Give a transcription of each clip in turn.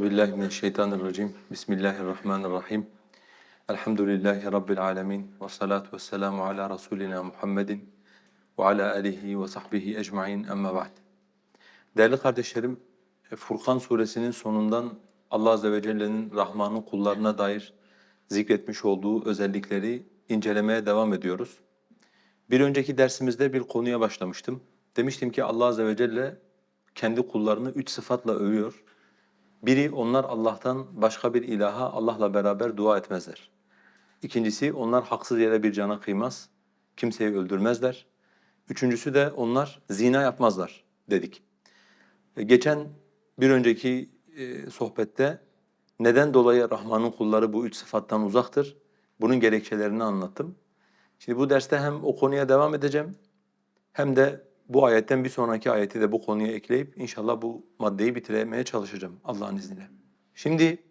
Euzu billahi mineşşeytanirracim. Bismillahirrahmanirrahim. Elhamdülillahi rabbil alamin ve salatu vesselamu ala rasulina Muhammedin ve ala alihi ve sahbihi ecmaîn. Amma ba'd. Değerli kardeşlerim, Furkan suresinin sonundan Allah azze ve celle'nin Rahman'ın kullarına dair zikretmiş olduğu özellikleri incelemeye devam ediyoruz. Bir önceki dersimizde bir konuya başlamıştım. Demiştim ki Allah azze ve celle kendi kullarını üç sıfatla övüyor. Biri onlar Allah'tan başka bir ilaha Allah'la beraber dua etmezler. İkincisi onlar haksız yere bir cana kıymaz, kimseyi öldürmezler. Üçüncüsü de onlar zina yapmazlar dedik. E, Geçen bir önceki e, sohbette neden dolayı Rahman'ın kulları bu üç sıfattan uzaktır? Bunun gerekçelerini anlattım. Şimdi bu derste hem o konuya devam edeceğim hem de bu ayetten bir sonraki ayeti de bu konuya ekleyip inşallah bu maddeyi bitirmeye çalışacağım Allah'ın izniyle. Şimdi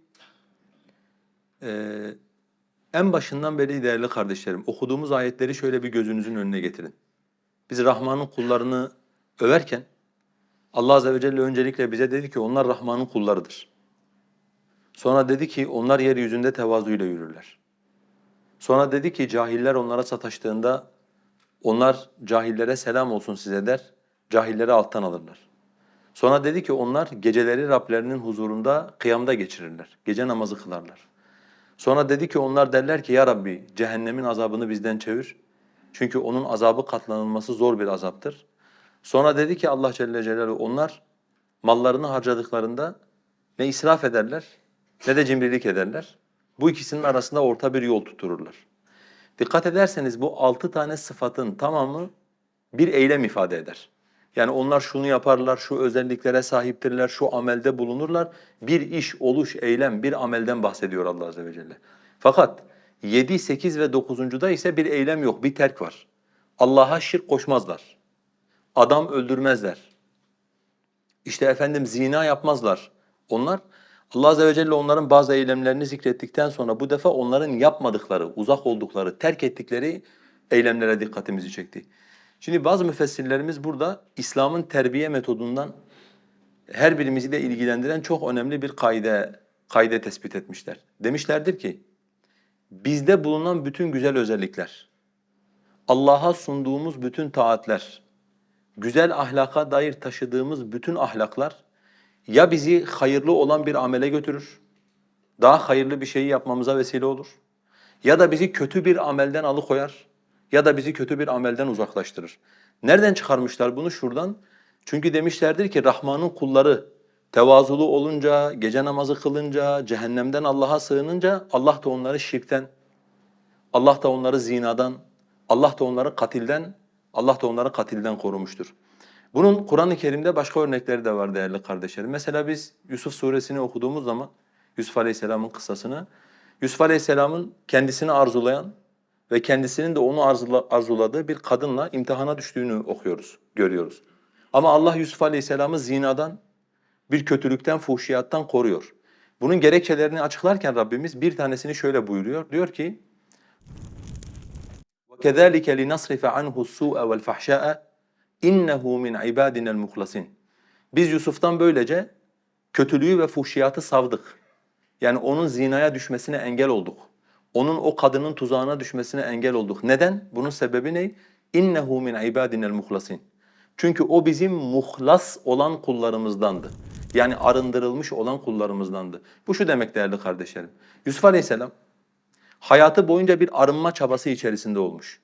eee, en başından beri değerli kardeşlerim okuduğumuz ayetleri şöyle bir gözünüzün önüne getirin. Biz Rahman'ın kullarını överken Allah azze ve celle öncelikle bize dedi ki onlar Rahman'ın kullarıdır. Sonra dedi ki onlar yeryüzünde tevazuyla yürürler. Sonra dedi ki cahiller onlara sataştığında onlar cahillere selam olsun size der, cahilleri alttan alırlar. Sonra dedi ki onlar geceleri Rablerinin huzurunda kıyamda geçirirler, gece namazı kılarlar. Sonra dedi ki onlar derler ki ya Rabbi cehennemin azabını bizden çevir. Çünkü onun azabı katlanılması zor bir azaptır. Sonra dedi ki Allah Celle Celaluhu onlar mallarını harcadıklarında ne israf ederler ne de cimrilik ederler. Bu ikisinin arasında orta bir yol tuttururlar. Dikkat ederseniz bu altı tane sıfatın tamamı bir eylem ifade eder. Yani onlar şunu yaparlar, şu özelliklere sahiptirler, şu amelde bulunurlar. Bir iş, oluş, eylem, bir amelden bahsediyor Allah Azze ve Celle. Fakat 7, 8 ve 9.da ise bir eylem yok, bir terk var. Allah'a şirk koşmazlar. Adam öldürmezler. İşte efendim zina yapmazlar. Onlar Allah Azze ve Celle onların bazı eylemlerini zikrettikten sonra bu defa onların yapmadıkları, uzak oldukları, terk ettikleri eylemlere dikkatimizi çekti. Şimdi bazı müfessirlerimiz burada İslam'ın terbiye metodundan her birimizi de ilgilendiren çok önemli bir kaide, kaide tespit etmişler. Demişlerdir ki, bizde bulunan bütün güzel özellikler, Allah'a sunduğumuz bütün taatler, güzel ahlaka dair taşıdığımız bütün ahlaklar ya bizi hayırlı olan bir amele götürür, daha hayırlı bir şeyi yapmamıza vesile olur ya da bizi kötü bir amelden alıkoyar ya da bizi kötü bir amelden uzaklaştırır. Nereden çıkarmışlar bunu? Şuradan. Çünkü demişlerdir ki Rahman'ın kulları tevazulu olunca, gece namazı kılınca, cehennemden Allah'a sığınınca Allah da onları şirkten, Allah da onları zinadan, Allah da onları katilden, Allah da onları katilden korumuştur. Bunun Kur'an-ı Kerim'de başka örnekleri de var değerli kardeşlerim. Mesela biz Yusuf suresini okuduğumuz zaman Yusuf Aleyhisselam'ın kıssasını Yusuf Aleyhisselam'ın kendisini arzulayan ve kendisinin de onu arzuladığı bir kadınla imtihana düştüğünü okuyoruz, görüyoruz. Ama Allah Yusuf Aleyhisselam'ı zinadan, bir kötülükten, fuhşiyattan koruyor. Bunun gerekçelerini açıklarken Rabbimiz bir tanesini şöyle buyuruyor. Diyor ki: "Ve kezalike linasrifa anhu su'a vel fahşa'a innehu min ibadinel muhlasin. Biz Yusuf'tan böylece kötülüğü ve fuhşiyatı savdık. Yani onun zinaya düşmesine engel olduk. Onun o kadının tuzağına düşmesine engel olduk. Neden? Bunun sebebi ne? İnnehu min ibadinel muhlasin. Çünkü o bizim muhlas olan kullarımızdandı. Yani arındırılmış olan kullarımızdandı. Bu şu demek değerli kardeşlerim. Yusuf Aleyhisselam hayatı boyunca bir arınma çabası içerisinde olmuş.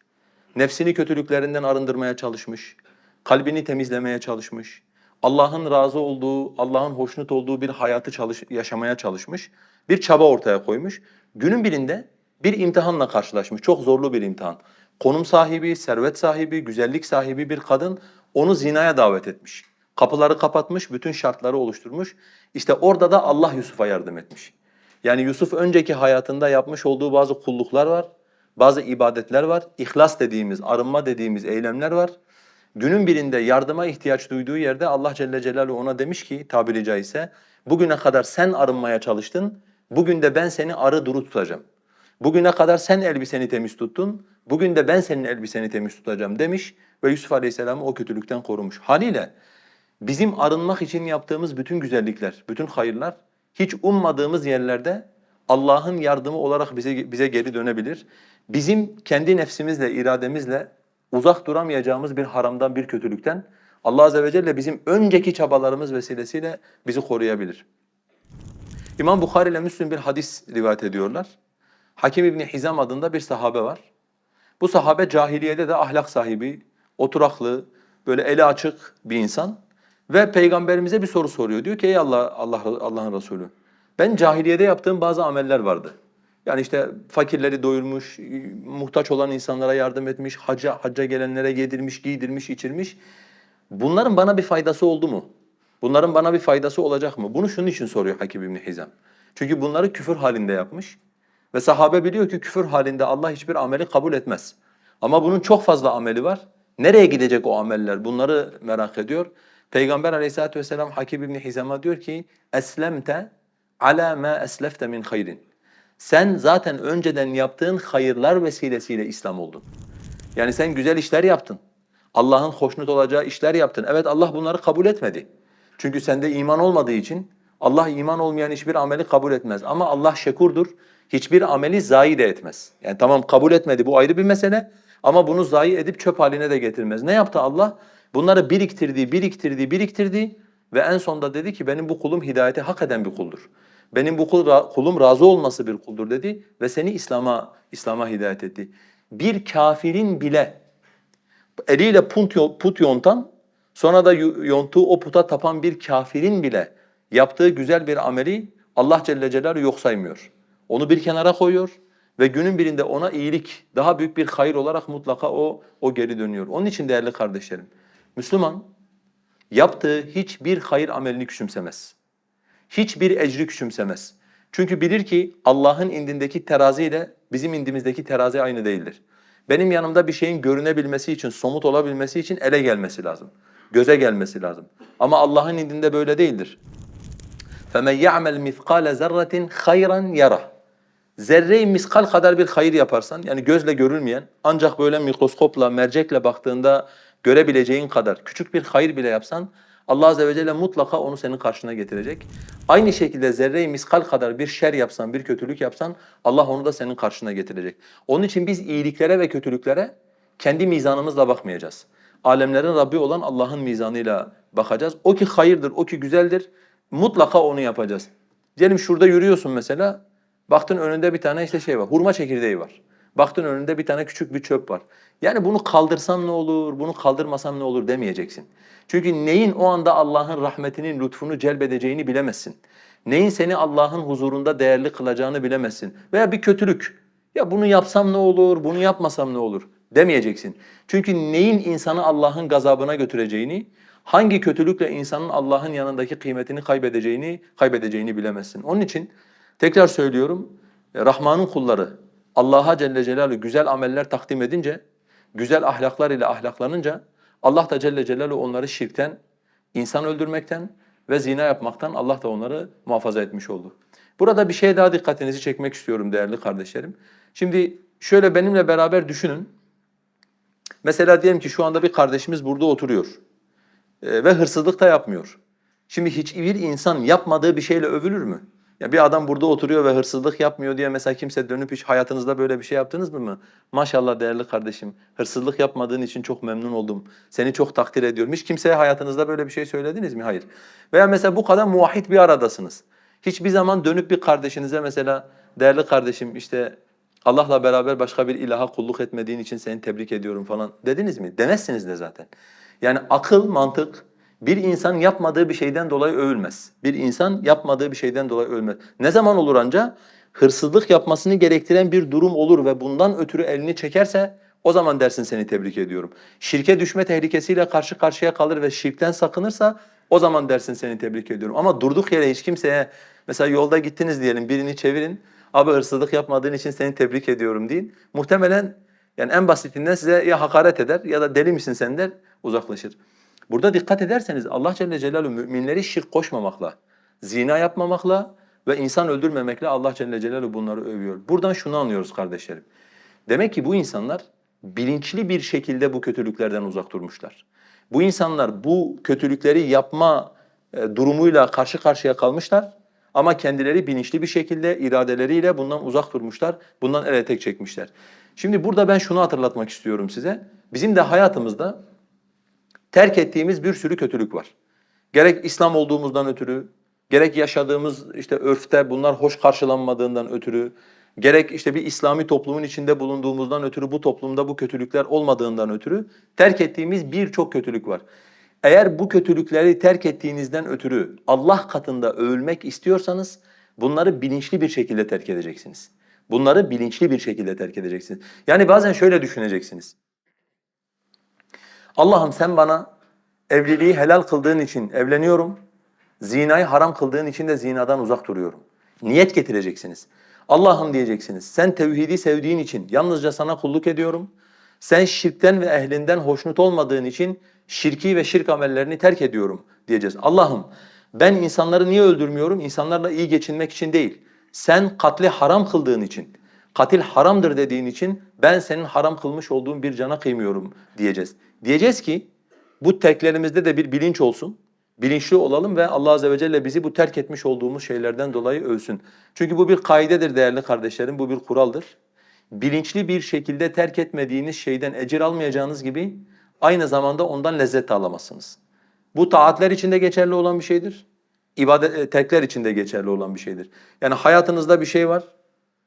Nefsini kötülüklerinden arındırmaya çalışmış, kalbini temizlemeye çalışmış, Allah'ın razı olduğu, Allah'ın hoşnut olduğu bir hayatı çalış yaşamaya çalışmış, bir çaba ortaya koymuş. Günün birinde bir imtihanla karşılaşmış, çok zorlu bir imtihan. Konum sahibi, servet sahibi, güzellik sahibi bir kadın onu zinaya davet etmiş. Kapıları kapatmış, bütün şartları oluşturmuş. İşte orada da Allah Yusuf'a yardım etmiş. Yani Yusuf önceki hayatında yapmış olduğu bazı kulluklar var, bazı ibadetler var, ihlas dediğimiz, arınma dediğimiz eylemler var. Günün birinde yardıma ihtiyaç duyduğu yerde Allah Celle Celaluhu ona demiş ki tabiri caizse bugüne kadar sen arınmaya çalıştın, bugün de ben seni arı duru tutacağım. Bugüne kadar sen elbiseni temiz tuttun, bugün de ben senin elbiseni temiz tutacağım demiş ve Yusuf Aleyhisselam'ı o kötülükten korumuş. Haliyle bizim arınmak için yaptığımız bütün güzellikler, bütün hayırlar hiç ummadığımız yerlerde Allah'ın yardımı olarak bize bize geri dönebilir. Bizim kendi nefsimizle, irademizle uzak duramayacağımız bir haramdan, bir kötülükten Allah azze ve celle bizim önceki çabalarımız vesilesiyle bizi koruyabilir. İmam Bukhari ile Müslim bir hadis rivayet ediyorlar. Hakim İbni Hizam adında bir sahabe var. Bu sahabe cahiliyede de ahlak sahibi, oturaklı, böyle eli açık bir insan ve peygamberimize bir soru soruyor. Diyor ki ey Allah Allah Allah'ın Resulü ben cahiliyede yaptığım bazı ameller vardı. Yani işte fakirleri doyurmuş, muhtaç olan insanlara yardım etmiş, hacca, hacca gelenlere yedirmiş, giydirmiş, içirmiş. Bunların bana bir faydası oldu mu? Bunların bana bir faydası olacak mı? Bunu şunun için soruyor Hakim İbni Hizam. Çünkü bunları küfür halinde yapmış. Ve sahabe biliyor ki küfür halinde Allah hiçbir ameli kabul etmez. Ama bunun çok fazla ameli var. Nereye gidecek o ameller? Bunları merak ediyor. Peygamber aleyhissalatu vesselam Hakim İbni Hizam'a diyor ki eslemte ala ma eslefte min hayrin. Sen zaten önceden yaptığın hayırlar vesilesiyle İslam oldun. Yani sen güzel işler yaptın. Allah'ın hoşnut olacağı işler yaptın. Evet Allah bunları kabul etmedi. Çünkü sende iman olmadığı için Allah iman olmayan hiçbir ameli kabul etmez. Ama Allah şekurdur. Hiçbir ameli zayi de etmez. Yani tamam kabul etmedi bu ayrı bir mesele ama bunu zayi edip çöp haline de getirmez. Ne yaptı Allah? Bunları biriktirdi, biriktirdi, biriktirdi ve en sonunda dedi ki benim bu kulum hidayete hak eden bir kuldur. Benim bu kul, kulum razı olması bir kuldur dedi ve seni İslam'a İslam'a hidayet etti. Bir kafirin bile eliyle put, put yontan sonra da yontuğu o puta tapan bir kafirin bile yaptığı güzel bir ameli Allah Celle Celaluhu yok saymıyor. Onu bir kenara koyuyor ve günün birinde ona iyilik, daha büyük bir hayır olarak mutlaka o o geri dönüyor. Onun için değerli kardeşlerim, Müslüman yaptığı hiçbir hayır amelini küçümsemez Hiçbir ecri küçümsemez. Çünkü bilir ki Allah'ın indindeki terazi ile bizim indimizdeki terazi aynı değildir. Benim yanımda bir şeyin görünebilmesi için, somut olabilmesi için ele gelmesi lazım. Göze gelmesi lazım. Ama Allah'ın indinde böyle değildir. فَمَنْ يَعْمَلْ مِثْقَالَ زَرَّةٍ خَيْرًا يَرَهُ Zerre-i miskal kadar bir hayır yaparsan, yani gözle görülmeyen, ancak böyle mikroskopla, mercekle baktığında görebileceğin kadar küçük bir hayır bile yapsan, Allah Azze ve Celle mutlaka onu senin karşına getirecek. Aynı şekilde zerre-i miskal kadar bir şer yapsan, bir kötülük yapsan, Allah onu da senin karşına getirecek. Onun için biz iyiliklere ve kötülüklere kendi mizanımızla bakmayacağız. Alemlerin Rabbi olan Allah'ın mizanıyla bakacağız. O ki hayırdır, o ki güzeldir, mutlaka onu yapacağız. Diyelim şurada yürüyorsun mesela, baktın önünde bir tane işte şey var, hurma çekirdeği var. Baktın önünde bir tane küçük bir çöp var. Yani bunu kaldırsam ne olur, bunu kaldırmasam ne olur demeyeceksin. Çünkü neyin o anda Allah'ın rahmetinin, lütfunu celbedeceğini bilemezsin. Neyin seni Allah'ın huzurunda değerli kılacağını bilemezsin. Veya bir kötülük. Ya bunu yapsam ne olur, bunu yapmasam ne olur demeyeceksin. Çünkü neyin insanı Allah'ın gazabına götüreceğini, hangi kötülükle insanın Allah'ın yanındaki kıymetini kaybedeceğini, kaybedeceğini bilemezsin. Onun için tekrar söylüyorum, Rahman'ın kulları Allah'a Celle Celaluhu güzel ameller takdim edince, güzel ahlaklar ile ahlaklanınca Allah da Celle Celaluhu onları şirkten, insan öldürmekten ve zina yapmaktan Allah da onları muhafaza etmiş oldu. Burada bir şey daha dikkatinizi çekmek istiyorum değerli kardeşlerim. Şimdi şöyle benimle beraber düşünün. Mesela diyelim ki şu anda bir kardeşimiz burada oturuyor ee, ve hırsızlık da yapmıyor. Şimdi hiçbir insan yapmadığı bir şeyle övülür mü? Ya bir adam burada oturuyor ve hırsızlık yapmıyor diye mesela kimse dönüp hiç hayatınızda böyle bir şey yaptınız mı mı? Maşallah değerli kardeşim, hırsızlık yapmadığın için çok memnun oldum. Seni çok takdir ediyorum. Hiç kimseye hayatınızda böyle bir şey söylediniz mi? Hayır. Veya mesela bu kadar muvahhid bir aradasınız. Hiçbir zaman dönüp bir kardeşinize mesela değerli kardeşim işte Allah'la beraber başka bir ilaha kulluk etmediğin için seni tebrik ediyorum falan dediniz mi? Demezsiniz de zaten. Yani akıl, mantık bir insan yapmadığı bir şeyden dolayı övülmez. Bir insan yapmadığı bir şeyden dolayı övülmez. Ne zaman olur anca? Hırsızlık yapmasını gerektiren bir durum olur ve bundan ötürü elini çekerse o zaman dersin seni tebrik ediyorum. Şirke düşme tehlikesiyle karşı karşıya kalır ve şirkten sakınırsa o zaman dersin seni tebrik ediyorum. Ama durduk yere hiç kimseye mesela yolda gittiniz diyelim birini çevirin. Abi hırsızlık yapmadığın için seni tebrik ediyorum deyin. Muhtemelen yani en basitinden size ya hakaret eder ya da deli misin sen der uzaklaşır. Burada dikkat ederseniz Allah Celle Celaluhu müminleri şirk koşmamakla, zina yapmamakla ve insan öldürmemekle Allah Celle Celaluhu bunları övüyor. Buradan şunu anlıyoruz kardeşlerim. Demek ki bu insanlar bilinçli bir şekilde bu kötülüklerden uzak durmuşlar. Bu insanlar bu kötülükleri yapma e, durumuyla karşı karşıya kalmışlar Ama kendileri bilinçli bir şekilde iradeleriyle bundan uzak durmuşlar, bundan el etek çekmişler. Şimdi burada ben şunu hatırlatmak istiyorum size. Bizim de hayatımızda terk ettiğimiz bir sürü kötülük var. Gerek İslam olduğumuzdan ötürü, gerek yaşadığımız işte örfte bunlar hoş karşılanmadığından ötürü, gerek işte bir İslami toplumun içinde bulunduğumuzdan ötürü bu toplumda bu kötülükler olmadığından ötürü terk ettiğimiz birçok kötülük var. Eğer bu kötülükleri terk ettiğinizden ötürü Allah katında övülmek istiyorsanız bunları bilinçli bir şekilde terk edeceksiniz. Bunları bilinçli bir şekilde terk edeceksiniz. Yani bazen şöyle düşüneceksiniz. Allah'ım sen bana evliliği helal kıldığın için evleniyorum. Zinayı haram kıldığın için de zinadan uzak duruyorum. Niyet getireceksiniz. Allah'ım diyeceksiniz. Sen tevhidi sevdiğin için yalnızca sana kulluk ediyorum. Sen şirkten ve ehlinden hoşnut olmadığın için şirki ve şirk amellerini terk ediyorum diyeceğiz. Allah'ım ben insanları niye öldürmüyorum? İnsanlarla iyi geçinmek için değil. Sen katli haram kıldığın için, katil haramdır dediğin için ben senin haram kılmış olduğun bir cana kıymıyorum diyeceğiz. Diyeceğiz ki bu terklerimizde de bir bilinç olsun. Bilinçli olalım ve Allah azze ve celle bizi bu terk etmiş olduğumuz şeylerden dolayı övsün. Çünkü bu bir kaidedir değerli kardeşlerim, bu bir kuraldır. Bilinçli bir şekilde terk etmediğiniz şeyden ecir almayacağınız gibi aynı zamanda ondan lezzet alamazsınız. Bu taatler içinde geçerli olan bir şeydir. İbadet e, terkler içinde geçerli olan bir şeydir. Yani hayatınızda bir şey var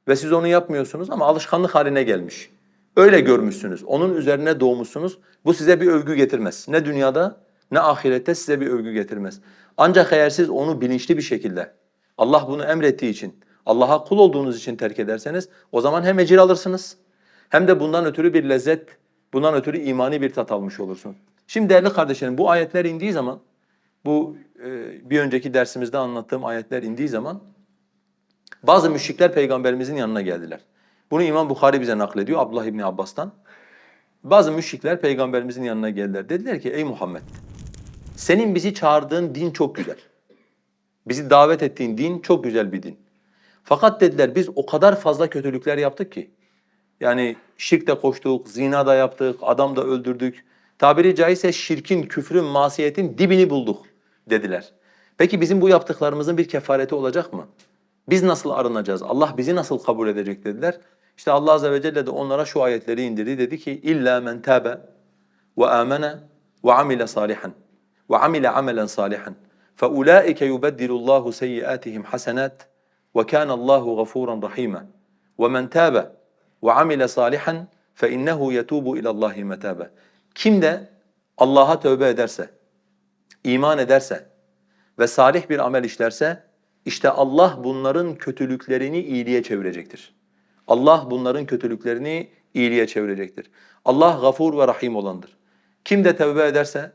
ve siz onu yapmıyorsunuz ama alışkanlık haline gelmiş. Öyle görmüşsünüz. Onun üzerine doğmuşsunuz. Bu size bir övgü getirmez. Ne dünyada ne ahirette size bir övgü getirmez. Ancak eğer siz onu bilinçli bir şekilde Allah bunu emrettiği için, Allah'a kul olduğunuz için terk ederseniz o zaman hem ecir alırsınız hem de bundan ötürü bir lezzet, bundan ötürü imani bir tat almış olursunuz. Şimdi değerli kardeşlerim bu ayetler indiği zaman bu e, bir önceki dersimizde anlattığım ayetler indiği zaman bazı müşrikler peygamberimizin yanına geldiler. Bunu İmam Bukhari bize naklediyor Abdullah İbni Abbas'tan. Bazı müşrikler peygamberimizin yanına geldiler. Dediler ki ey Muhammed senin bizi çağırdığın din çok güzel. Bizi davet ettiğin din çok güzel bir din. Fakat dediler biz o kadar fazla kötülükler yaptık ki. Yani şirk de koştuk, zina da yaptık, adam da öldürdük. Tabiri caizse şirkin, küfrün, masiyetin dibini bulduk dediler. Peki bizim bu yaptıklarımızın bir kefareti olacak mı? Biz nasıl arınacağız? Allah bizi nasıl kabul edecek dediler. İşte Allah azze ve celle de onlara şu ayetleri indirdi. Dedi ki illa men tabe ve amene ve amile salihan ve amile amelen salihan fe ulaike yubeddilullahu seyyiatihim hasenat ve kana Allahu gafuran rahima. Ve men tabe ve amile salihan fe innehu yetubu ila Allahi metabe. Kim de Allah'a tövbe ederse, iman ederse ve salih bir amel işlerse işte Allah bunların kötülüklerini iyiliğe çevirecektir. Allah bunların kötülüklerini iyiliğe çevirecektir. Allah gafur ve rahim olandır. Kim de tövbe ederse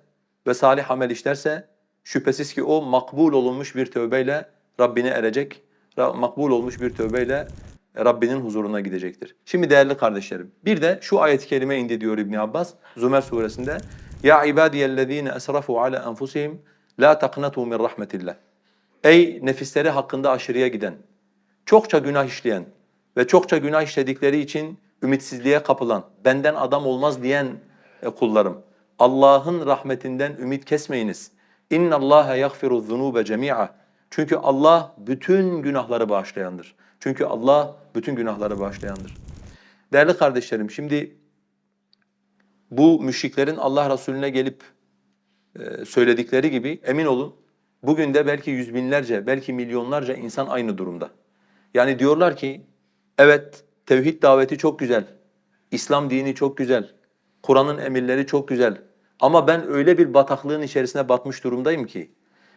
ve salih amel işlerse şüphesiz ki o makbul olunmuş bir tövbeyle Rabbine erecek, makbul olmuş bir tövbeyle Rabbinin huzuruna gidecektir. Şimdi değerli kardeşlerim, bir de şu ayet-i kerime indi diyor İbn Abbas Zümer suresinde. Ya ibadiyellezine esrafu ala enfusihim la taqnatu min rahmetillah. Ey nefisleri hakkında aşırıya giden, çokça günah işleyen ve çokça günah işledikleri için ümitsizliğe kapılan, benden adam olmaz diyen e, kullarım. Allah'ın rahmetinden ümit kesmeyiniz. İnna Allaha yaghfiru zunuba cemi'a. Çünkü Allah bütün günahları bağışlayandır. Çünkü Allah bütün günahları bağışlayandır. Değerli kardeşlerim, şimdi bu müşriklerin Allah Resulüne gelip e, söyledikleri gibi emin olun bugün de belki yüz binlerce, belki milyonlarca insan aynı durumda. Yani diyorlar ki evet tevhid daveti çok güzel, İslam dini çok güzel, Kur'an'ın emirleri çok güzel ama ben öyle bir bataklığın içerisine batmış durumdayım ki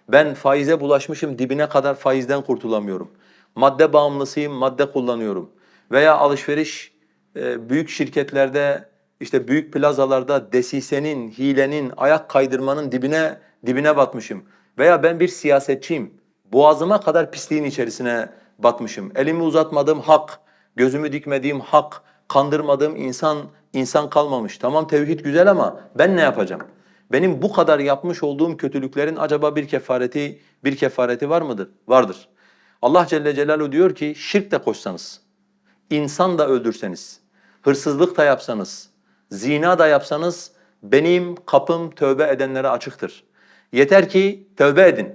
ben faize bulaşmışım dibine kadar faizden kurtulamıyorum. Madde bağımlısıyım, madde kullanıyorum. Veya alışveriş e, büyük şirketlerde işte büyük plazalarda desisenin, hilenin, ayak kaydırmanın dibine dibine batmışım. Veya ben bir siyasetçiyim. Boğazıma kadar pisliğin içerisine batmışım. Elimi uzatmadığım hak, gözümü dikmediğim hak, kandırmadığım insan insan kalmamış. Tamam tevhid güzel ama ben ne yapacağım? Benim bu kadar yapmış olduğum kötülüklerin acaba bir kefareti bir kefareti var mıdır? Vardır. Allah Celle Celaluhu diyor ki şirk de koşsanız, insan da öldürseniz, hırsızlık da yapsanız, zina da yapsanız benim kapım tövbe edenlere açıktır. Yeter ki tövbe edin.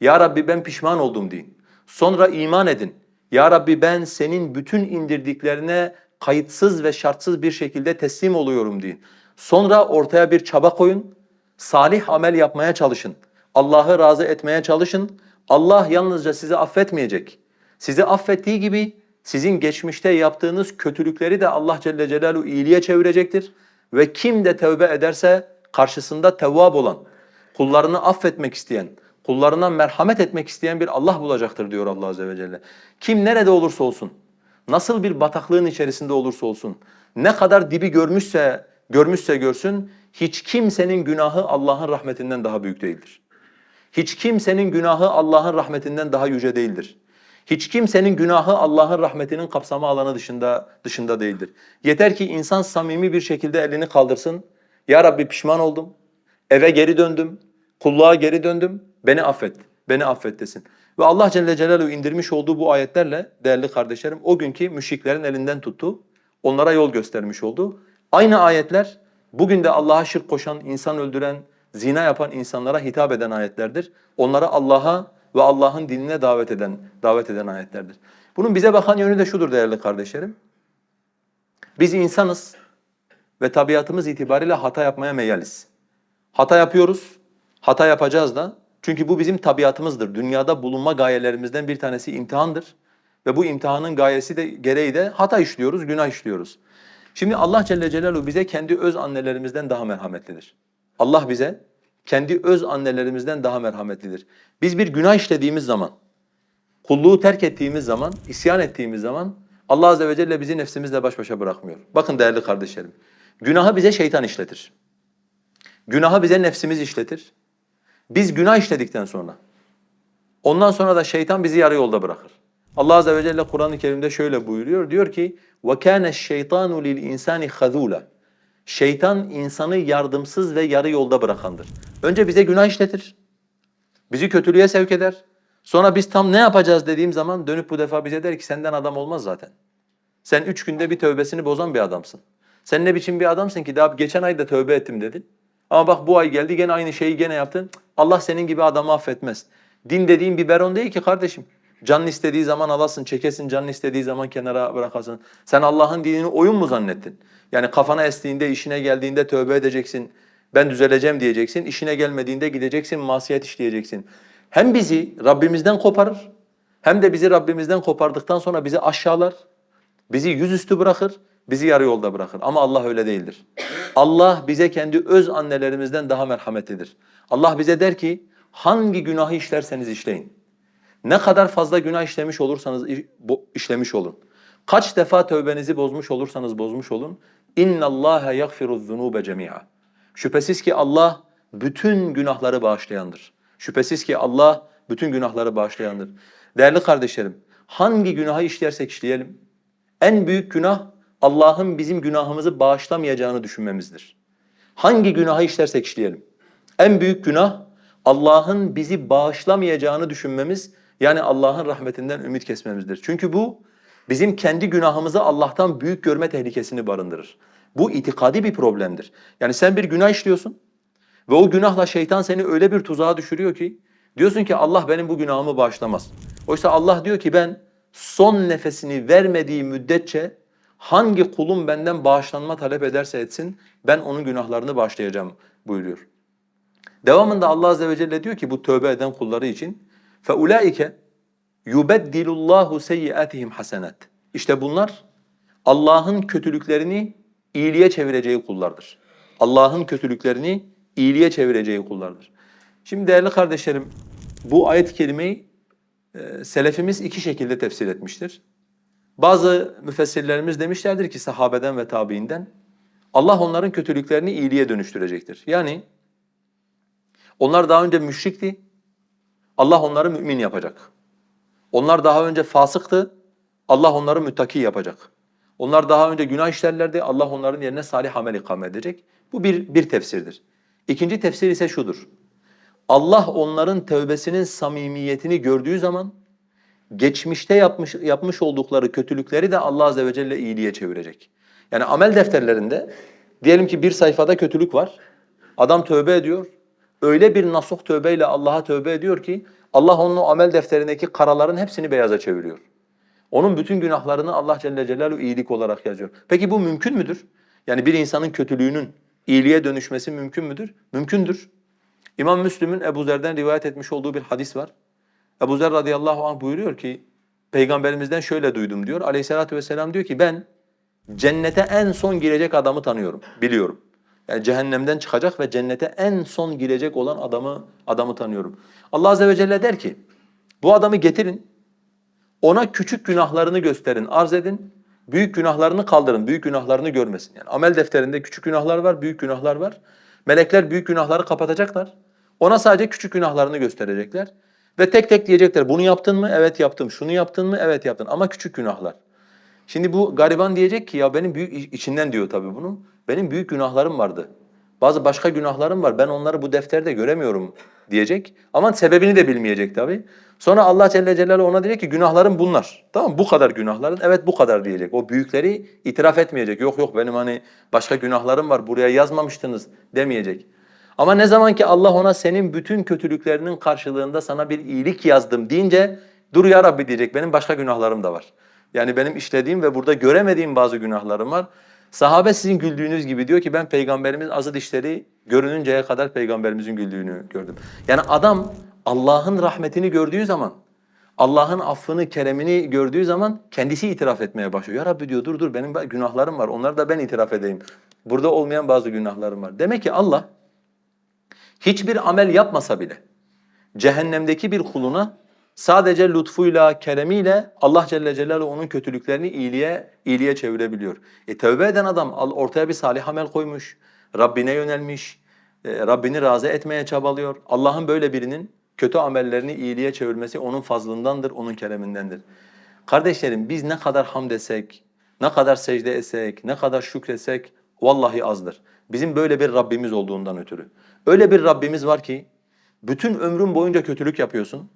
Ya Rabbi ben pişman oldum deyin. Sonra iman edin. Ya Rabbi ben senin bütün indirdiklerine kayıtsız ve şartsız bir şekilde teslim oluyorum deyin. Sonra ortaya bir çaba koyun. Salih amel yapmaya çalışın. Allah'ı razı etmeye çalışın. Allah yalnızca sizi affetmeyecek. Sizi affettiği gibi sizin geçmişte yaptığınız kötülükleri de Allah Celle Celaluhu iyiliğe çevirecektir. Ve kim de tevbe ederse karşısında tevvab olan, kullarını affetmek isteyen, kullarına merhamet etmek isteyen bir Allah bulacaktır diyor Allah Azze ve Celle. Kim nerede olursa olsun, nasıl bir bataklığın içerisinde olursa olsun, ne kadar dibi görmüşse görmüşse görsün, hiç kimsenin günahı Allah'ın rahmetinden daha büyük değildir. Hiç kimsenin günahı Allah'ın rahmetinden daha yüce değildir. Hiç kimsenin günahı Allah'ın rahmetinin kapsama alanı dışında dışında değildir. Yeter ki insan samimi bir şekilde elini kaldırsın. Ya Rabbi pişman oldum. Eve geri döndüm. Kulluğa geri döndüm. Beni affet. Beni affet desin. Ve Allah Celle Celaluhu indirmiş olduğu bu ayetlerle değerli kardeşlerim o günkü müşriklerin elinden tuttu. Onlara yol göstermiş oldu. Aynı ayetler bugün de Allah'a şirk koşan, insan öldüren, zina yapan insanlara hitap eden ayetlerdir. Onlara Allah'a ve Allah'ın dinine davet eden davet eden ayetlerdir. Bunun bize bakan yönü de şudur değerli kardeşlerim. Biz insanız ve tabiatımız itibariyle hata yapmaya meyilliyiz. Hata yapıyoruz, hata yapacağız da. Çünkü bu bizim tabiatımızdır. Dünyada bulunma gayelerimizden bir tanesi imtihandır. Ve bu imtihanın gayesi de gereği de hata işliyoruz, günah işliyoruz. Şimdi Allah Celle Celaluhu bize kendi öz annelerimizden daha merhametlidir. Allah bize kendi öz annelerimizden daha merhametlidir. Biz bir günah işlediğimiz zaman, kulluğu terk ettiğimiz zaman, isyan ettiğimiz zaman Allah Azze ve Celle bizi nefsimizle baş başa bırakmıyor. Bakın değerli kardeşlerim, günahı bize şeytan işletir. Günahı bize nefsimiz işletir. Biz günah işledikten sonra, ondan sonra da şeytan bizi yarı yolda bırakır. Allah Azze ve Celle Kur'an-ı Kerim'de şöyle buyuruyor, diyor ki وَكَانَ الشَّيْطَانُ لِلْاِنْسَانِ خَذُولًا Şeytan insanı yardımsız ve yarı yolda bırakandır. Önce bize günah işletir, bizi kötülüğe sevk eder. Sonra biz tam ne yapacağız dediğim zaman dönüp bu defa bize der ki senden adam olmaz zaten. Sen üç günde bir tövbesini bozan bir adamsın. Sen ne biçim bir adamsın ki daha geçen ay da tövbe ettim dedin. Ama bak bu ay geldi gene aynı şeyi gene yaptın. Allah senin gibi adamı affetmez. Din dediğin biberon değil ki kardeşim. Canın istediği zaman alasın, çekesin, canın istediği zaman kenara bırakasın. Sen Allah'ın dinini oyun mu zannettin? Yani kafana estiğinde, işine geldiğinde tövbe edeceksin. Ben düzeleceğim diyeceksin. İşine gelmediğinde gideceksin, masiyet işleyeceksin. Hem bizi Rabbimizden koparır, hem de bizi Rabbimizden kopardıktan sonra bizi aşağılar, bizi yüzüstü bırakır, bizi yarı yolda bırakır. Ama Allah öyle değildir. Allah bize kendi öz annelerimizden daha merhametlidir. Allah bize der ki, hangi günahı işlerseniz işleyin. Ne kadar fazla günah işlemiş olursanız iş- bo- işlemiş olun. Kaç defa tövbenizi bozmuş olursanız bozmuş olun. اِنَّ اللّٰهَ يَغْفِرُ الذُّنُوبَ جَمِيعًا Şüphesiz ki Allah bütün günahları bağışlayandır. Şüphesiz ki Allah bütün günahları bağışlayandır. Değerli kardeşlerim, hangi günahı işlersek işleyelim, en büyük günah Allah'ın bizim günahımızı bağışlamayacağını düşünmemizdir. Hangi günahı işlersek işleyelim. En büyük günah Allah'ın bizi bağışlamayacağını düşünmemiz yani Allah'ın rahmetinden ümit kesmemizdir. Çünkü bu bizim kendi günahımızı Allah'tan büyük görme tehlikesini barındırır. Bu itikadi bir problemdir. Yani sen bir günah işliyorsun ve o günahla şeytan seni öyle bir tuzağa düşürüyor ki diyorsun ki Allah benim bu günahımı bağışlamaz. Oysa Allah diyor ki ben son nefesini vermediği müddetçe hangi kulum benden bağışlanma talep ederse etsin ben onun günahlarını bağışlayacağım buyuruyor. Devamında Allah Azze ve Celle diyor ki bu tövbe eden kulları için فَاُولَٰئِكَ يُبَدِّلُ اللّٰهُ سَيِّئَاتِهِمْ حَسَنَاتٍ İşte bunlar Allah'ın kötülüklerini iyiliğe çevireceği kullardır. Allah'ın kötülüklerini iyiliğe çevireceği kullardır. Şimdi değerli kardeşlerim bu ayet-i kerimeyi e, selefimiz iki şekilde tefsir etmiştir. Bazı müfessirlerimiz demişlerdir ki sahabeden ve tabiinden Allah onların kötülüklerini iyiliğe dönüştürecektir. Yani onlar daha önce müşrikti. Allah onları mümin yapacak. Onlar daha önce fasıktı. Allah onları müttaki yapacak. Onlar daha önce günah işlerlerdi. Allah onların yerine salih amel ikame edecek. Bu bir, bir tefsirdir. İkinci tefsir ise şudur. Allah onların tövbesinin samimiyetini gördüğü zaman geçmişte yapmış yapmış oldukları kötülükleri de Allah azze ve celle iyiliğe çevirecek. Yani amel defterlerinde diyelim ki bir sayfada kötülük var. Adam tövbe ediyor. Öyle bir nasuh tövbeyle Allah'a tövbe ediyor ki Allah onun o amel defterindeki karaların hepsini beyaza çeviriyor. Onun bütün günahlarını Allah Celle Celaluhu iyilik olarak yazıyor. Peki bu mümkün müdür? Yani bir insanın kötülüğünün iyiliğe dönüşmesi mümkün müdür? Mümkündür. İmam Müslim'in Ebu Zer'den rivayet etmiş olduğu bir hadis var. Ebu Zer radıyallahu anh buyuruyor ki, Peygamberimizden şöyle duydum diyor. Aleyhissalatu vesselam diyor ki ben cennete en son girecek adamı tanıyorum, biliyorum. Yani cehennemden çıkacak ve cennete en son girecek olan adamı adamı tanıyorum. Allah azze ve celle der ki, bu adamı getirin, ona küçük günahlarını gösterin, arz edin. Büyük günahlarını kaldırın, büyük günahlarını görmesin. Yani amel defterinde küçük günahlar var, büyük günahlar var. Melekler büyük günahları kapatacaklar. Ona sadece küçük günahlarını gösterecekler. Ve tek tek diyecekler, bunu yaptın mı? Evet yaptım. Şunu yaptın mı? Evet yaptın. Ama küçük günahlar. Şimdi bu gariban diyecek ki ya benim büyük içinden diyor tabii bunu. Benim büyük günahlarım vardı. Bazı başka günahlarım var. Ben onları bu defterde göremiyorum diyecek. Ama sebebini de bilmeyecek tabii. Sonra Allah Celle Celaluhu ona diyecek ki günahlarım bunlar. Tamam mı? Bu kadar günahların. Evet bu kadar diyecek. O büyükleri itiraf etmeyecek. Yok yok benim hani başka günahlarım var. Buraya yazmamıştınız demeyecek. Ama ne zaman ki Allah ona senin bütün kötülüklerinin karşılığında sana bir iyilik yazdım deyince dur ya Rabbi diyecek benim başka günahlarım da var. Yani benim işlediğim ve burada göremediğim bazı günahlarım var. Sahabe sizin güldüğünüz gibi diyor ki ben peygamberimiz azı dişleri görününceye kadar peygamberimizin güldüğünü gördüm. Yani adam Allah'ın rahmetini gördüğü zaman, Allah'ın affını, keremini gördüğü zaman kendisi itiraf etmeye başlıyor. Ya Rabbi diyor dur dur benim günahlarım var onları da ben itiraf edeyim. Burada olmayan bazı günahlarım var. Demek ki Allah hiçbir amel yapmasa bile cehennemdeki bir kuluna sadece lütfuyla, keremiyle Allah Celle Celaluhu onun kötülüklerini iyiliğe iyiliğe çevirebiliyor. E tövbe eden adam ortaya bir salih amel koymuş, Rabbine yönelmiş, e, Rabbini razı etmeye çabalıyor. Allah'ın böyle birinin kötü amellerini iyiliğe çevirmesi onun fazlındandır, onun keremindendir. Kardeşlerim biz ne kadar hamd etsek, ne kadar secde etsek, ne kadar şükretsek vallahi azdır. Bizim böyle bir Rabbimiz olduğundan ötürü. Öyle bir Rabbimiz var ki bütün ömrün boyunca kötülük yapıyorsun.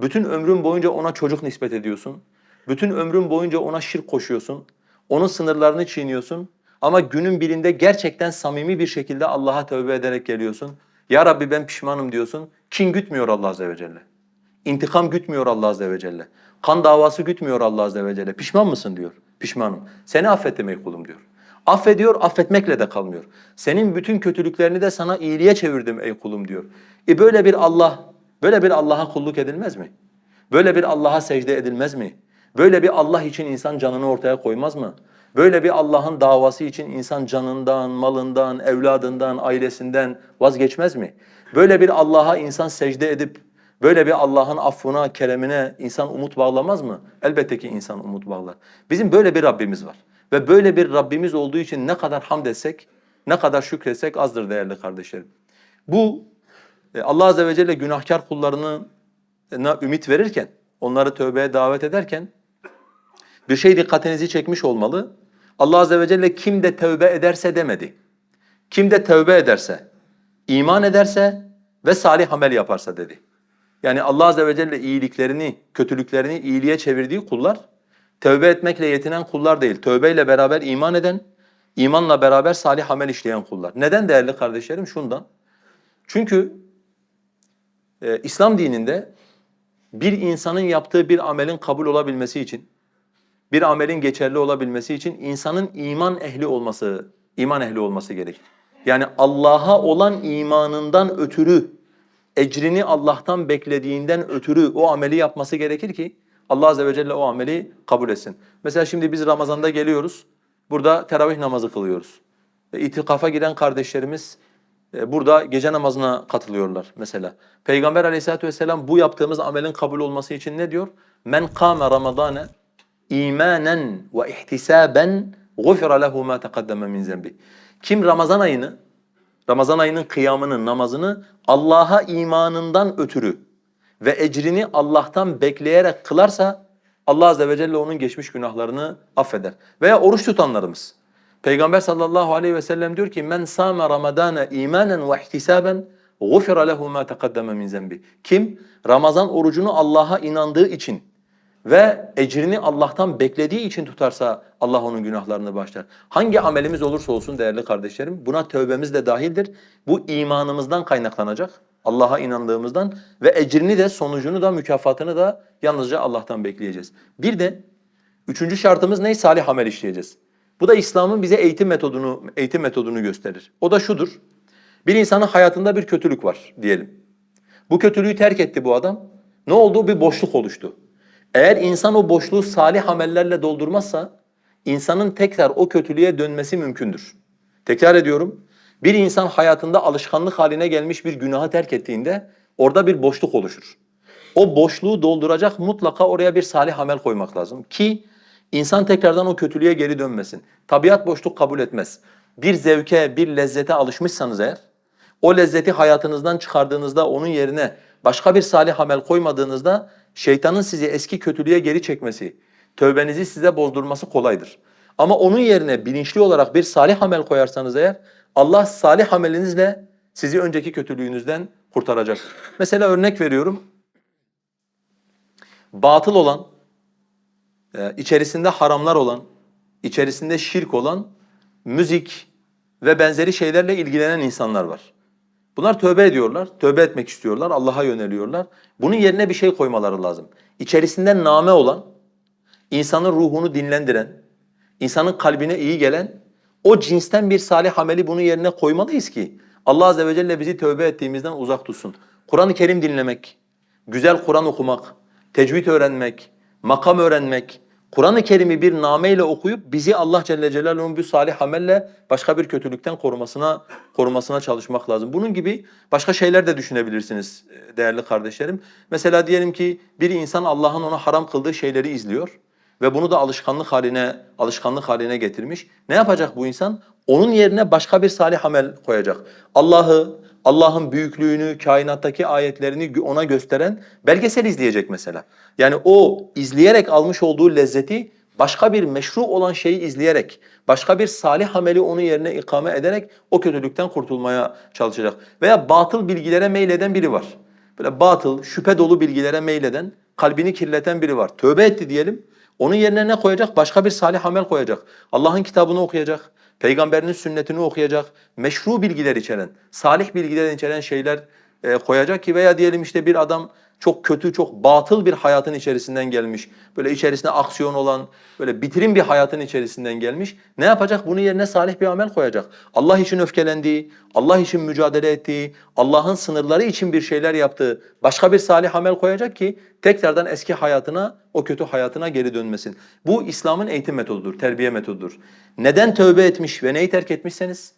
Bütün ömrün boyunca ona çocuk nispet ediyorsun. Bütün ömrün boyunca ona şirk koşuyorsun. Onun sınırlarını çiğniyorsun. Ama günün birinde gerçekten samimi bir şekilde Allah'a tövbe ederek geliyorsun. Ya Rabbi ben pişmanım diyorsun. Kin gütmüyor Allah Azze ve Celle. İntikam gütmüyor Allah Azze ve Celle. Kan davası gütmüyor Allah Azze ve Celle. Pişman mısın diyor. Pişmanım. Seni affettim ey kulum diyor. Affediyor, affetmekle de kalmıyor. Senin bütün kötülüklerini de sana iyiliğe çevirdim ey kulum diyor. E böyle bir Allah, böyle bir Allah'a kulluk edilmez mi? Böyle bir Allah'a secde edilmez mi? Böyle bir Allah için insan canını ortaya koymaz mı? Böyle bir Allah'ın davası için insan canından, malından, evladından, ailesinden vazgeçmez mi? Böyle bir Allah'a insan secde edip böyle bir Allah'ın affına, keremine insan umut bağlamaz mı? Elbette ki insan umut bağlar. Bizim böyle bir Rabbimiz var. Ve böyle bir Rabbimiz olduğu için ne kadar hamd etsek, ne kadar şükretsek azdır değerli kardeşlerim. Bu e, Allah Azze ve Celle günahkar kullarına ümit verirken, onları tövbeye davet ederken bir şey dikkatinizi çekmiş olmalı. Allah Azze ve Celle kim de tövbe ederse demedi. Kim de tövbe ederse, iman ederse ve salih amel yaparsa dedi. Yani Allah Azze ve Celle iyiliklerini, kötülüklerini iyiliğe çevirdiği kullar, tövbe etmekle yetinen kullar değil. Tövbeyle beraber iman eden, imanla beraber salih amel işleyen kullar. Neden değerli kardeşlerim? Şundan. Çünkü e, İslam dininde bir insanın yaptığı bir amelin kabul olabilmesi için, bir amelin geçerli olabilmesi için insanın iman ehli olması, iman ehli olması gerekir. Yani Allah'a olan imanından ötürü, ecrini Allah'tan beklediğinden ötürü o ameli yapması gerekir ki Allah azze ve celle o ameli kabul etsin. Mesela şimdi biz Ramazan'da geliyoruz. Burada teravih namazı kılıyoruz. E, itikafa giren kardeşlerimiz e, burada gece namazına katılıyorlar mesela. Peygamber aleyhissalatu vesselam bu yaptığımız amelin kabul olması için ne diyor? Men kâme ramadâne imanen ve ihtisaben gufira lehu ma taqaddama min zenbi. Kim Ramazan ayını Ramazan ayının kıyamını, namazını Allah'a imanından ötürü ve ecrini Allah'tan bekleyerek kılarsa Allah azze ve celle onun geçmiş günahlarını affeder. Veya oruç tutanlarımız. Peygamber sallallahu aleyhi ve sellem diyor ki men sâme ramadâne imanen ve ihtisâben gufira lehu ma taqaddama min zenbi. Kim Ramazan orucunu Allah'a inandığı için ve ecrini Allah'tan beklediği için tutarsa Allah onun günahlarını bağışlar. Hangi amelimiz olursa olsun değerli kardeşlerim buna tövbemiz de dahildir. Bu imanımızdan kaynaklanacak. Allah'a inandığımızdan ve ecrini de sonucunu da mükafatını da yalnızca Allah'tan bekleyeceğiz. Bir de üçüncü şartımız ne? Salih amel işleyeceğiz. Bu da İslam'ın bize eğitim metodunu eğitim metodunu gösterir. O da şudur. Bir insanın hayatında bir kötülük var diyelim. Bu kötülüğü terk etti bu adam. Ne oldu? Bir boşluk oluştu. Eğer insan o boşluğu salih amellerle doldurmazsa insanın tekrar o kötülüğe dönmesi mümkündür. Tekrar ediyorum. Bir insan hayatında alışkanlık haline gelmiş bir günahı terk ettiğinde orada bir boşluk oluşur. O boşluğu dolduracak mutlaka oraya bir salih amel koymak lazım ki insan tekrardan o kötülüğe geri dönmesin. Tabiat boşluk kabul etmez. Bir zevke, bir lezzete alışmışsanız eğer o lezzeti hayatınızdan çıkardığınızda onun yerine başka bir salih amel koymadığınızda şeytanın sizi eski kötülüğe geri çekmesi, tövbenizi size bozdurması kolaydır. Ama onun yerine bilinçli olarak bir salih amel koyarsanız eğer Allah salih amelinizle sizi önceki kötülüğünüzden kurtaracak. Mesela örnek veriyorum. Batıl olan, e, içerisinde haramlar olan, içerisinde şirk olan müzik ve benzeri şeylerle ilgilenen insanlar var. Bunlar tövbe ediyorlar, tövbe etmek istiyorlar, Allah'a yöneliyorlar. Bunun yerine bir şey koymaları lazım. İçerisinde name olan, insanın ruhunu dinlendiren, insanın kalbine iyi gelen o cinsten bir salih ameli bunun yerine koymalıyız ki Allah azze ve celle bizi tövbe ettiğimizden uzak tutsun. Kur'an-ı Kerim dinlemek, güzel Kur'an okumak, tecvid öğrenmek, makam öğrenmek, Kur'an-ı Kerim'i bir nameyle okuyup bizi Allah Celle Celaluhu'nun bu salih amelle başka bir kötülükten korumasına korumasına çalışmak lazım. Bunun gibi başka şeyler de düşünebilirsiniz e, değerli kardeşlerim. Mesela diyelim ki bir insan Allah'ın ona haram kıldığı şeyleri izliyor ve bunu da alışkanlık haline alışkanlık haline getirmiş. Ne yapacak bu insan? Onun yerine başka bir salih amel koyacak. Allah'ı, Allah'ın büyüklüğünü, kainattaki ayetlerini ona gösteren belgesel izleyecek mesela. Yani o izleyerek almış olduğu lezzeti başka bir meşru olan şeyi izleyerek, başka bir salih ameli onun yerine ikame ederek o kötülükten kurtulmaya çalışacak. Veya batıl bilgilere meyleden biri var. Böyle batıl, şüphe dolu bilgilere meyleden, kalbini kirleten biri var. Tövbe etti diyelim. Onun yerine ne koyacak? Başka bir salih amel koyacak. Allah'ın kitabını okuyacak. Peygamberinin sünnetini okuyacak. Meşru bilgiler içeren, salih bilgiler içeren şeyler e, koyacak ki veya diyelim işte bir adam çok kötü, çok batıl bir hayatın içerisinden gelmiş. Böyle içerisinde aksiyon olan, böyle bitirim bir hayatın içerisinden gelmiş. Ne yapacak? Bunun yerine salih bir amel koyacak. Allah için öfkelendiği, Allah için mücadele ettiği, Allah'ın sınırları için bir şeyler yaptığı başka bir salih amel koyacak ki tekrardan eski hayatına, o kötü hayatına geri dönmesin. Bu İslam'ın eğitim metodudur, terbiye metodudur. Neden tövbe etmiş ve neyi terk etmişseniz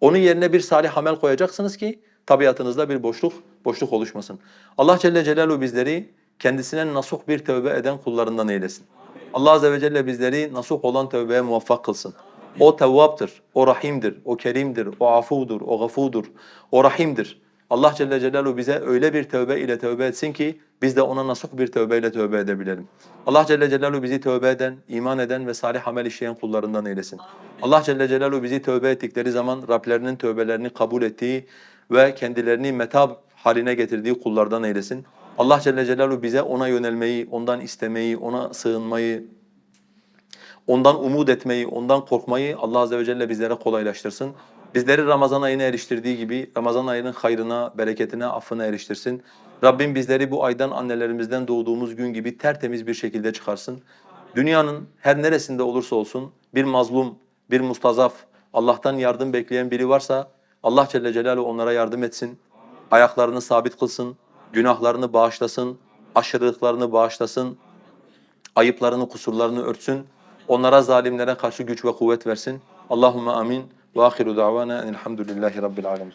onun yerine bir salih amel koyacaksınız ki tabiatınızda bir boşluk boşluk oluşmasın. Allah Celle Celaluhu bizleri kendisine nasuh bir tövbe eden kullarından eylesin. Allah Azze ve Celle bizleri nasuh olan tövbeye muvaffak kılsın. O tevvaptır, o rahimdir, o kerimdir, o afudur, o gafudur, o rahimdir. Allah Celle Celaluhu bize öyle bir tövbe ile tövbe etsin ki biz de ona nasuh bir tövbe ile tövbe edebilelim. Allah Celle Celaluhu bizi tövbe eden, iman eden ve salih amel işleyen kullarından eylesin. Allah Celle Celaluhu bizi tövbe ettikleri zaman Rablerinin tövbelerini kabul ettiği ve kendilerini metab haline getirdiği kullardan eylesin. Allah Celle Celaluhu bize ona yönelmeyi, ondan istemeyi, ona sığınmayı, ondan umut etmeyi, ondan korkmayı Allah Azze ve Celle bizlere kolaylaştırsın. Bizleri Ramazan ayına eriştirdiği gibi Ramazan ayının hayrına, bereketine, affına eriştirsin. Rabbim bizleri bu aydan annelerimizden doğduğumuz gün gibi tertemiz bir şekilde çıkarsın. Dünyanın her neresinde olursa olsun bir mazlum, bir mustazaf, Allah'tan yardım bekleyen biri varsa Allah Celle Celaluhu onlara yardım etsin. Ayaklarını sabit kılsın, günahlarını bağışlasın, aşırılıklarını bağışlasın, ayıplarını, kusurlarını örtsün. Onlara zalimlere karşı güç ve kuvvet versin. Allahumme amin. Ve ahiru davana enelhamdülillahi rabbil alemin.